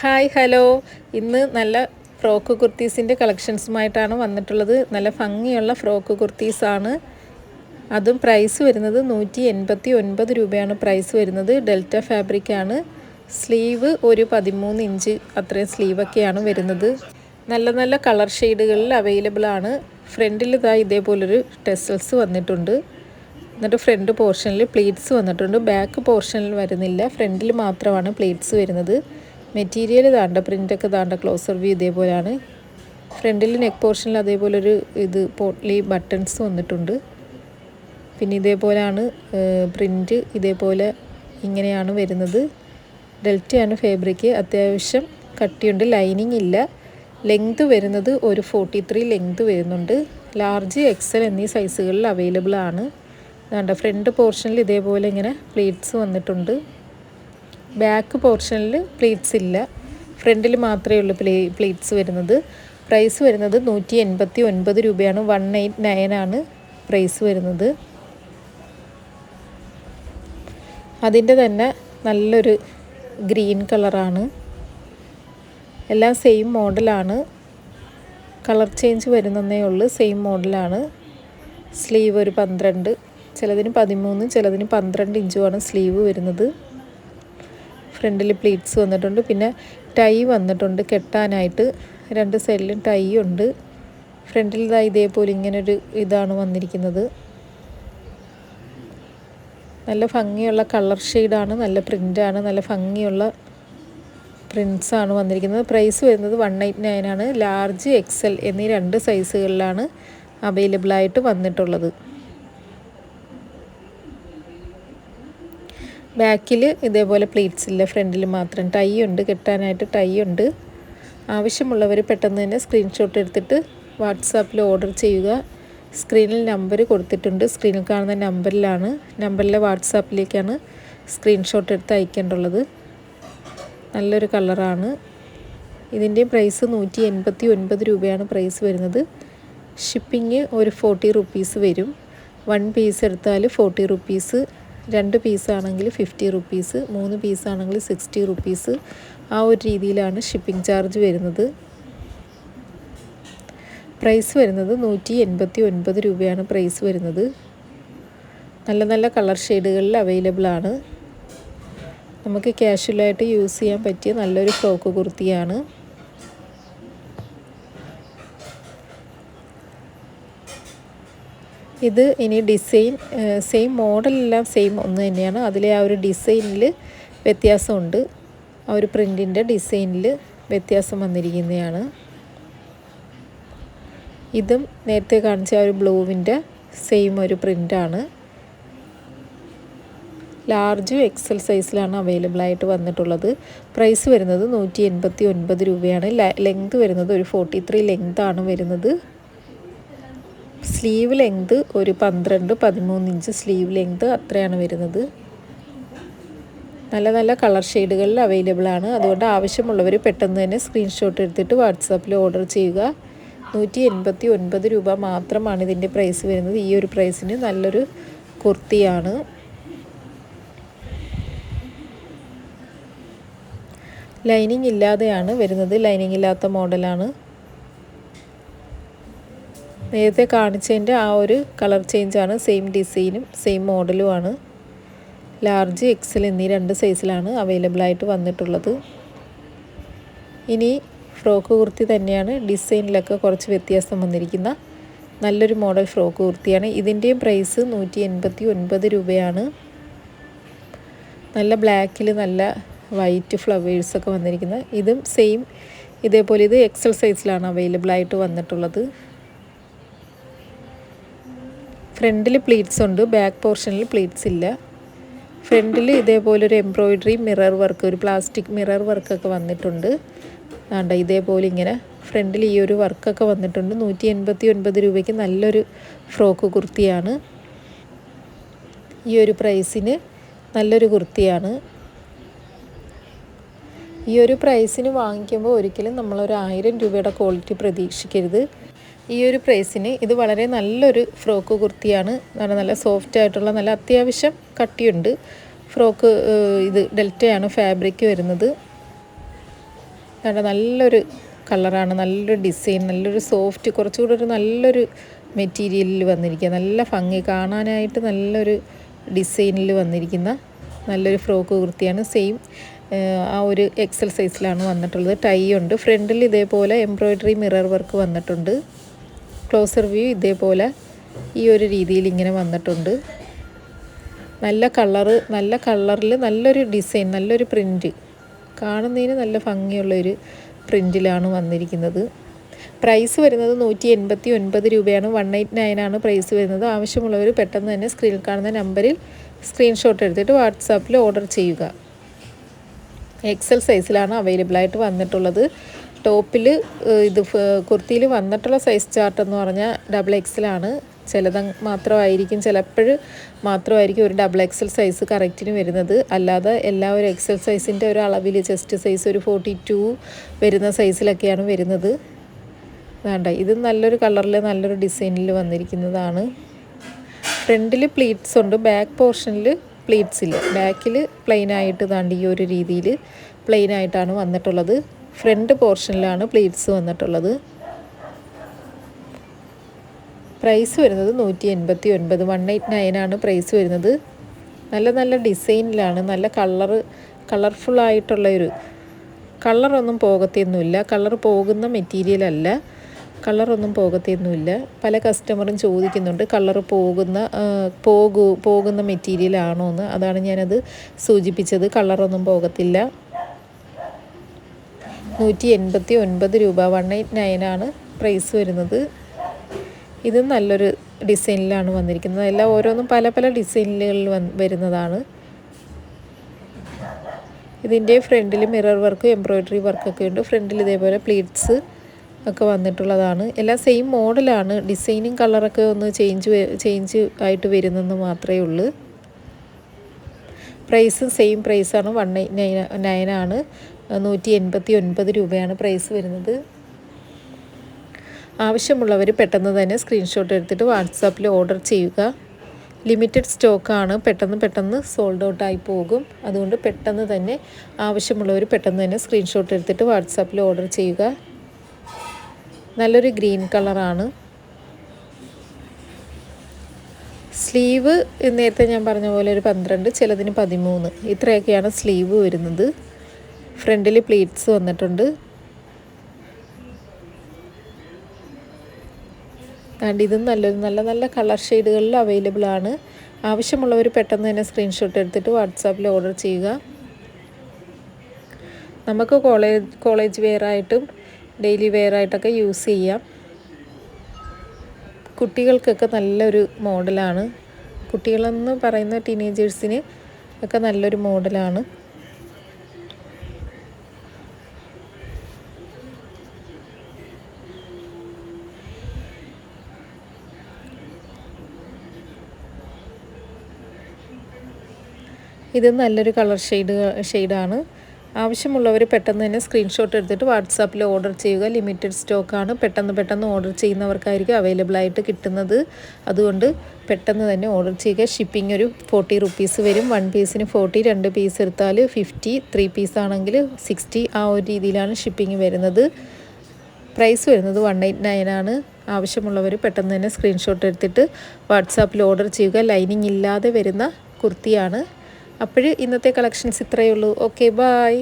Hi hello. ഇന്ന് നല്ല frock കുർത്തീസിന്റെ കളക്ഷൻസുമായിട്ടാണ് വന്നിട്ടുള്ളത്. നല്ല ഭംഗിയുള്ള ഫ്രോക്ക് കുർത്തീസാണ്. അതും പ്രൈസ് വരുന്നത് നൂറ്റി എൺപത്തി ഒൻപത് രൂപയാണ് പ്രൈസ് വരുന്നത്. ഡെൽറ്റ ഫാബ്രിക്കാണ്. സ്ലീവ് ഒരു പതിമൂന്ന് ഇഞ്ച് അത്രയും സ്ലീവൊക്കെയാണ് വരുന്നത്. നല്ല നല്ല കളർ ഷെയ്ഡുകളിൽ അവൈലബിൾ ആണ് ഫ്രണ്ടിൽ ഇതാ ഇതേപോലൊരു ടെസൽസ് വന്നിട്ടുണ്ട്. എന്നിട്ട് ഫ്രണ്ട് പോർഷനിൽ പ്ലീറ്റ്സ് വന്നിട്ടുണ്ട്. ബാക്ക് പോർഷനിൽ വരുന്നില്ല. ഫ്രണ്ടിൽ മാത്രമാണ് പ്ലീറ്റ്സ് വരുന്നത്. മെറ്റീരിയൽ താണ്ട പ്രിന്റൊക്കെ താണ്ട ക്ലോസർ വ്യൂ ഇതേപോലെയാണ് ഫ്രണ്ടിൽ നെക്ക് പോർഷനിൽ അതേപോലെ ഒരു ഇത് പോട്ട്ലി ബട്ടൺസ് വന്നിട്ടുണ്ട്. പിന്നെ ഇതേപോലെയാണ് പ്രിന്റ് ഇതേപോലെ ഇങ്ങനെയാണ് വരുന്നത്. ഡെൽറ്റയാണ് ഫാബ്രിക് അത്യാവശ്യം കട്ടിയുണ്ട് ലൈനിങ് ഇല്ല. ലെങ്ത് വരുന്നത് ഒരു ഫോർട്ടി ത്രീ ലെങ്ത് വരുന്നുണ്ട് ലാർജ് എക്സൽ എന്നീ സൈസുകളിൽ അവൈലബിൾ ആണ്. വേണ്ട ഫ്രണ്ട് പോർഷനിൽ ഇതേപോലെ ഇങ്ങനെ പ്ലേറ്റ്സ് വന്നിട്ടുണ്ട്. ബാക്ക് പോർഷനിൽ പ്ലേറ്റ്സ് ഇല്ല. ഫ്രണ്ടിൽ മാത്രമേ ഉള്ളൂ പ്ലേ പ്ലേറ്റ്സ് വരുന്നത്. പ്രൈസ് വരുന്നത് നൂറ്റി എൺപത്തി ഒൻപത് രൂപയാണ്. വൺ എയ്റ്റ് നയൻ ആണ് പ്രൈസ് വരുന്നത്. അതിന്റെ തന്നെ നല്ലൊരു ഗ്രീൻ കളറാണ് എല്ലാം സെയിം മോഡലാണ് കളർ ചേഞ്ച് വരുന്നതേ ഉള്ളൂ. സെയിം മോഡലാണ് സ്ലീവ് ഒരു പന്ത്രണ്ട്. ചിലതിന് പതിമൂന്ന് ചിലതിന് പന്ത്രണ്ട് ഇഞ്ചുമാണ് സ്ലീവ് വരുന്നത്. ഫ്രണ്ടിൽ പ്ലീറ്റ്സ് വന്നിട്ടുണ്ട്. പിന്നെ ടൈ വന്നിട്ടുണ്ട്. കെട്ടാനായിട്ട് രണ്ട് സൈഡിലും ടൈ ഉണ്ട്. ഫ്രണ്ടിൽ ഇതാ ഇതേപോലെ ഇങ്ങനൊരു ഇതാണ് വന്നിരിക്കുന്നത്. നല്ല ഭംഗിയുള്ള കളർ ഷെയ്ഡാണ്. നല്ല പ്രിന്റാണ് നല്ല ഭംഗിയുള്ള പ്രിൻസാണ് വന്നിരിക്കുന്നത്. പ്രൈസ് വരുന്നത് വൺ എയ്റ്റ് നയൻ ആണ്. ലാർജ് എക്സൽ എന്നീ രണ്ട് സൈസുകളിലാണ് അവൈലബിളായിട്ട് വന്നിട്ടുള്ളത്. ബാക്കിൽ ഇതേപോലെ പ്ലീറ്റ്സ് ഇല്ല ഫ്രണ്ടിൽ മാത്രം ടൈ ഉണ്ട് കെട്ടാനായിട്ട് ടൈ ഉണ്ട്. ആവശ്യമുള്ളവർ പെട്ടെന്ന് തന്നെ സ്ക്രീൻഷോട്ട് എടുത്തിട്ട് വാട്സാപ്പിൽ ഓർഡർ ചെയ്യുക. സ്ക്രീനിൽ നമ്പർ കൊടുത്തിട്ടുണ്ട്. സ്ക്രീനിൽ കാണുന്ന നമ്പറിലാണ് നമ്പറിലെ വാട്സാപ്പിലേക്കാണ് സ്ക്രീൻഷോട്ട് എടുത്ത് അയക്കേണ്ടുള്ളത് നല്ലൊരു കളറാണ്. ഇതിന്റെ പ്രൈസ് നൂറ്റി എൺപത്തി ഒൻപത് രൂപയാണ് പ്രൈസ് വരുന്നത്. ഷിപ്പിംഗ് ഒരു ഫോർട്ടി റുപ്പീസ് വരും. വൺ പീസ് എടുത്താൽ ഫോർട്ടി റുപ്പീസ്. രണ്ട് പീസാണെങ്കിൽ ഫിഫ്റ്റി റുപ്പീസ് മൂന്ന് പീസാണെങ്കിൽ സിക്സ്റ്റി റുപ്പീസ് ആ ഒരു രീതിയിലാണ് ഷിപ്പിംഗ് ചാർജ് വരുന്നത്. പ്രൈസ് വരുന്നത് നൂറ്റി എൺപത്തി ഒൻപത് രൂപയാണ് പ്രൈസ് വരുന്നത്. നല്ല നല്ല കളർ ഷെയ്ഡുകളിൽ അവൈലബിൾ ആണ്. നമുക്ക് ക്യാഷ്വലായിട്ട് യൂസ് ചെയ്യാൻ പറ്റിയ നല്ലൊരു ഫ്രോക്ക് കുർത്തിയാണ്. ഇത് ഇനി ഡിസൈൻ സെയിം മോഡലെല്ലാം സെയിം ഒന്ന് തന്നെയാണ്. അതിലെ ആ ഒരു ഡിസൈനിൽ വ്യത്യാസമുണ്ട്. ആ ഒരു പ്രിന്റിന്റെ ഡിസൈനിൽ വ്യത്യാസം വന്നിരിക്കുന്നതാണ്. ഇതും നേരത്തെ കാണിച്ച ആ ഒരു ബ്ലൂവിന്റെ സെയിം ഒരു പ്രിന്റാണ് ലാർജ് എക്സൽ സൈസിലാണ് അവൈലബിൾ ആയിട്ട് വന്നിട്ടുള്ളത്. പ്രൈസ് വരുന്നത് നൂറ്റി എൺപത്തി ഒൻപത് രൂപയാണ് ലെങ്ത് വരുന്നത് ഒരു ഫോർട്ടി ത്രീ ലെങ്താണ് വരുന്നത്. സ്ലീവ് ലെങ്ത് ഒരു പന്ത്രണ്ട് പതിമൂന്ന് ഇഞ്ച് സ്ലീവ് ലെങ്ത് അത്രയാണ് വരുന്നത്. നല്ല നല്ല കളർ ഷെയ്ഡുകളിൽ അവൈലബിൾ ആണ്. അതുകൊണ്ട് ആവശ്യമുള്ളവർ പെട്ടെന്ന് തന്നെ സ്ക്രീൻഷോട്ട് എടുത്തിട്ട് വാട്സാപ്പിൽ ഓർഡർ ചെയ്യുക. നൂറ്റി എൺപത്തി ഒൻപത് രൂപ മാത്രമാണ് ഇതിന്റെ പ്രൈസ് വരുന്നത്. ഈ ഒരു പ്രൈസിന് നല്ലൊരു കുർത്തിയാണ്. ലൈനിങ് ഇല്ലാതെയാണ് വരുന്നത്. ലൈനിങ് ഇല്ലാത്ത മോഡലാണ് നേരത്തെ കാണിച്ചതിന്റെ ആ ഒരു കളർ ചേഞ്ചാണ്. സെയിം ഡിസൈനും സെയിം മോഡലുമാണ്. ലാർജ് എക്സൽ എന്നീ രണ്ട് സൈസിലാണ് അവൈലബിൾ ആയിട്ട് വന്നിട്ടുള്ളത്. ഇനി ഫ്രോക്ക് കുർത്തി തന്നെയാണ് ഡിസൈനിലൊക്കെ കുറച്ച് വ്യത്യാസം വന്നിരിക്കുന്ന നല്ലൊരു മോഡൽ ഫ്രോക്ക് കുർത്തിയാണ്. ഇതിന്റെയും പ്രൈസ് നൂറ്റി എൺപത്തി ഒൻപത് രൂപയാണ്. നല്ല ബ്ലാക്കിൽ നല്ല വൈറ്റ് ഫ്ലവേഴ്സൊക്കെ വന്നിരിക്കുന്നത് ഇതും സെയിം ഇതേപോലെ ഇത് എക്സൽ സൈസിലാണ് അവൈലബിൾ ആയിട്ട് വന്നിട്ടുള്ളത്. ഫ്രണ്ടിൽ പ്ലീറ്റ്സ് ഉണ്ട് ബാക്ക് പോർഷനിൽ പ്ലീറ്റ്സ് ഇല്ല. ഫ്രണ്ടിൽ ഇതേപോലെ ഒരു എംബ്രോയിഡറി മിറർ വർക്ക് ഒരു പ്ലാസ്റ്റിക് മിറർ വർക്കൊക്കെ വന്നിട്ടുണ്ട്. വേണ്ട ഇതേപോലെ ഇങ്ങനെ ഫ്രണ്ടിൽ ഈ ഒരു വർക്കൊക്കെ വന്നിട്ടുണ്ട്. നൂറ്റി എൺപത്തി ഒൻപത് രൂപയ്ക്ക് നല്ലൊരു ഫ്രോക്ക് കുർത്തിയാണ്. ഈ ഒരു പ്രൈസിന് നല്ലൊരു കുർത്തിയാണ്. ഈ ഒരു പ്രൈസിന് വാങ്ങിക്കുമ്പോൾ ഒരിക്കലും നമ്മളൊരു ആയിരം രൂപയുടെ ക്വാളിറ്റി പ്രതീക്ഷിക്കരുത്. ഈ ഒരു പ്രൈസിന് ഇത് വളരെ നല്ലൊരു ഫ്രോക്ക് കുർത്തിയാണ്. നല്ല നല്ല സോഫ്റ്റ് ആയിട്ടുള്ള നല്ല അത്യാവശ്യം കട്ടിയുണ്ട്. ഫ്രോക്ക് ഇത് ഡെൽറ്റയാണ് ഫാബ്രിക് വരുന്നത്. നല്ല നല്ലൊരു കളറാണ് നല്ലൊരു ഡിസൈൻ നല്ലൊരു സോഫ്റ്റ് കുറച്ചുകൂടെ ഒരു നല്ലൊരു മെറ്റീരിയലിൽ വന്നിരിക്കുക. നല്ല ഭംഗി കാണാനായിട്ട് നല്ലൊരു ഡിസൈനിൽ വന്നിരിക്കുന്ന നല്ലൊരു ഫ്രോക്ക് കുർത്തിയാണ്. സെയിം ആ ഒരു എക്സൽ സൈസിലാണ് വന്നിട്ടുള്ളത്. ടൈ ഉണ്ട്. ഫ്രണ്ടിൽ ഇതേപോലെ എംബ്രോയ്ഡറി മിറർ വർക്ക് വന്നിട്ടുണ്ട്. ക്ലോസർ വ്യൂ ഇതേപോലെ ഈ ഒരു രീതിയിൽ ഇങ്ങനെ വന്നിട്ടുണ്ട്. നല്ല കളറ് നല്ല കളറിൽ നല്ലൊരു ഡിസൈൻ നല്ലൊരു പ്രിന്റ് കാണുന്നതിന് നല്ല ഭംഗിയുള്ളൊരു പ്രിന്റിലാണ് വന്നിരിക്കുന്നത്. പ്രൈസ് വരുന്നത് നൂറ്റി എൺപത്തി ഒൻപത് രൂപയാണ് വൺ എയ്റ്റ് നയനാണ് പ്രൈസ് വരുന്നത്. ആവശ്യമുള്ളവർ പെട്ടെന്ന് തന്നെ സ്ക്രീനിൽ കാണുന്ന നമ്പറിൽ സ്ക്രീൻഷോട്ട് എടുത്തിട്ട് വാട്സാപ്പിൽ ഓർഡർ ചെയ്യുക. എക്സൽ സൈസിലാണ് അവൈലബിളായിട്ട് വന്നിട്ടുള്ളത്. ടോപ്പിൽ ഇത് കുർത്തിയിൽ വന്നിട്ടുള്ള സൈസ് ചാർട്ട് എന്ന് പറഞ്ഞാൽ ഡബിൾ എക്സലാണ് ചിലത് മാത്രമായിരിക്കും ചിലപ്പോൾ മാത്രമായിരിക്കും ഒരു ഡബിൾ എക്സൽ സൈസ് കറക്റ്റിന് വരുന്നത്. അല്ലാതെ എല്ലാ ഒരു എക്സൽ സൈസിന്റെ ഒരു അളവിൽ ചെസ്റ്റ് സൈസ് ഒരു ഫോർട്ടി ടു വരുന്ന സൈസിലൊക്കെയാണ് വരുന്നത്. വേണ്ട ഇത് നല്ലൊരു കളറിൽ നല്ലൊരു ഡിസൈനിൽ വന്നിരിക്കുന്നതാണ്. ഫ്രണ്ടിൽ പ്ലീറ്റ്സ് ഉണ്ട് ബാക്ക് പോർഷനിൽ പ്ലീറ്റ്സ് ഇല്ല. ബാക്കിൽ പ്ലെയിനായിട്ട് താണ്ടി ഈ ഒരു രീതിയിൽ പ്ലെയിനായിട്ടാണ് വന്നിട്ടുള്ളത്. ഫ്രണ്ട് പോർഷനിലാണ് പ്ലീറ്റ്സ് വന്നിട്ടുള്ളത്. പ്രൈസ് വരുന്നത് നൂറ്റി എൺപത്തി ഒൻപത് വൺ എയ്റ്റ് നയനാണ് പ്രൈസ് വരുന്നത്. നല്ല നല്ല ഡിസൈനിലാണ് നല്ല കളറ് കളർഫുള്ളായിട്ടുള്ള ഒരു കളറൊന്നും പോകത്തൊന്നുമില്ല. കളർ പോകുന്ന മെറ്റീരിയൽ അല്ല കളറൊന്നും പോകത്തൊന്നുമില്ല. പല കസ്റ്റമറും ചോദിക്കുന്നുണ്ട് കളർ പോകുന്ന പോകൂ പോകുന്ന മെറ്റീരിയൽ ആണോ എന്ന് അതാണ് ഞാനത് സൂചിപ്പിച്ചത് കളറൊന്നും പോകത്തില്ല. നൂറ്റി എൺപത്തി ഒൻപത് രൂപ വൺ എയ്റ്റ് നയനാണ് പ്രൈസ് വരുന്നത്. ഇത് നല്ലൊരു ഡിസൈനിലാണ് വന്നിരിക്കുന്നത്. എല്ലാം ഓരോന്നും പല പല ഡിസൈനുകളിൽ വരുന്നതാണ്. ഇതിന്റെ ഫ്രണ്ടിൽ മിറർ വർക്ക് എംബ്രോയ്ഡറി വർക്കൊക്കെ ഉണ്ട്. ഫ്രണ്ടിൽ ഇതേപോലെ പ്ലീറ്റ്സ് ഒക്കെ വന്നിട്ടുള്ളതാണ്. എല്ലാം സെയിം മോഡലാണ് ഡിസൈനും കളറൊക്കെ ഒന്ന് ചേഞ്ച് ചേഞ്ച് ആയിട്ട് വരുന്നെന്ന് മാത്രമേ ഉള്ളൂ. പ്രൈസും സെയിം പ്രൈസാണ് വൺ നയൻ നയനാണ് നൂറ്റി എൺപത്തി ഒൻപത് രൂപയാണ് പ്രൈസ് വരുന്നത്. ആവശ്യമുള്ളവർ പെട്ടെന്ന് തന്നെ സ്ക്രീൻഷോട്ട് എടുത്തിട്ട് വാട്സാപ്പിൽ ഓർഡർ ചെയ്യുക. ലിമിറ്റഡ് സ്റ്റോക്കാണ് പെട്ടെന്ന് പെട്ടെന്ന് സോൾഡ് ഔട്ടായി പോകും. അതുകൊണ്ട് പെട്ടെന്ന് തന്നെ ആവശ്യമുള്ളവർ പെട്ടെന്ന് തന്നെ സ്ക്രീൻഷോട്ട് എടുത്തിട്ട് വാട്സാപ്പിൽ ഓർഡർ ചെയ്യുക. നല്ലൊരു ഗ്രീൻ കളറാണ് സ്ലീവ് നേരത്തെ ഞാൻ പറഞ്ഞ പോലെ ഒരു പന്ത്രണ്ട് ചിലതിന് പതിമൂന്ന്. ഇത്രയൊക്കെയാണ് സ്ലീവ് വരുന്നത്. ഫ്രണ്ടിൽ പ്ലേറ്റ്സ് വന്നിട്ടുണ്ട്. ആൻഡ് ഇതും നല്ലൊരു നല്ല നല്ല കളർ ഷെയ്ഡുകളിൽ അവൈലബിൾ ആണ്. ആവശ്യമുള്ളവർ പെട്ടെന്ന് തന്നെ സ്ക്രീൻഷോട്ട് എടുത്തിട്ട് വാട്സാപ്പിൽ ഓർഡർ ചെയ്യുക. നമുക്ക് കോളേജ് കോളേജ് വെയർ ആയിട്ടും ഡെയിലി വെയർ ആയിട്ടൊക്കെ യൂസ് ചെയ്യാം. കുട്ടികൾക്കൊക്കെ നല്ലൊരു മോഡലാണ്. കുട്ടികളെന്ന് പറയുന്ന ടീനേജേഴ്സിന് ഒക്കെ നല്ലൊരു മോഡലാണ്. ഇത് നല്ലൊരു കളർ ഷെയ്ഡ് ഷെയ്ഡാണ്. ആവശ്യമുള്ളവർ പെട്ടെന്ന് തന്നെ സ്ക്രീൻഷോട്ട് എടുത്തിട്ട് വാട്സാപ്പിൽ ഓർഡർ ചെയ്യുക. ലിമിറ്റഡ് സ്റ്റോക്കാണ് പെട്ടെന്ന് പെട്ടെന്ന് ഓർഡർ ചെയ്യുന്നവർക്കായിരിക്കും അവൈലബിൾ ആയിട്ട് കിട്ടുന്നത്. അതുകൊണ്ട് പെട്ടെന്ന് തന്നെ ഓർഡർ ചെയ്യുക. ഷിപ്പിംഗ് ഒരു ഫോർട്ടി റുപ്പീസ് വരും. വൺ പീസിന് ഫോർട്ടി രണ്ട് പീസ് എടുത്താൽ ഫിഫ്റ്റി ത്രീ പീസ് ആണെങ്കിൽ സിക്സ്റ്റി ആ ഒരു രീതിയിലാണ് ഷിപ്പിംഗ് വരുന്നത്. പ്രൈസ് വരുന്നത് വൺ എയ്റ്റ് നയൻ ആണ്. ആവശ്യമുള്ളവർ പെട്ടെന്ന് തന്നെ സ്ക്രീൻഷോട്ട് എടുത്തിട്ട് വാട്സാപ്പിൽ ഓർഡർ ചെയ്യുക. ലൈനിങ് ഇല്ലാതെ വരുന്ന കുർത്തിയാണ്. അപ്പോൾ ഇന്നത്തെ കളക്ഷൻസ് ഇത്രയേ ഉള്ളൂ. Okay bye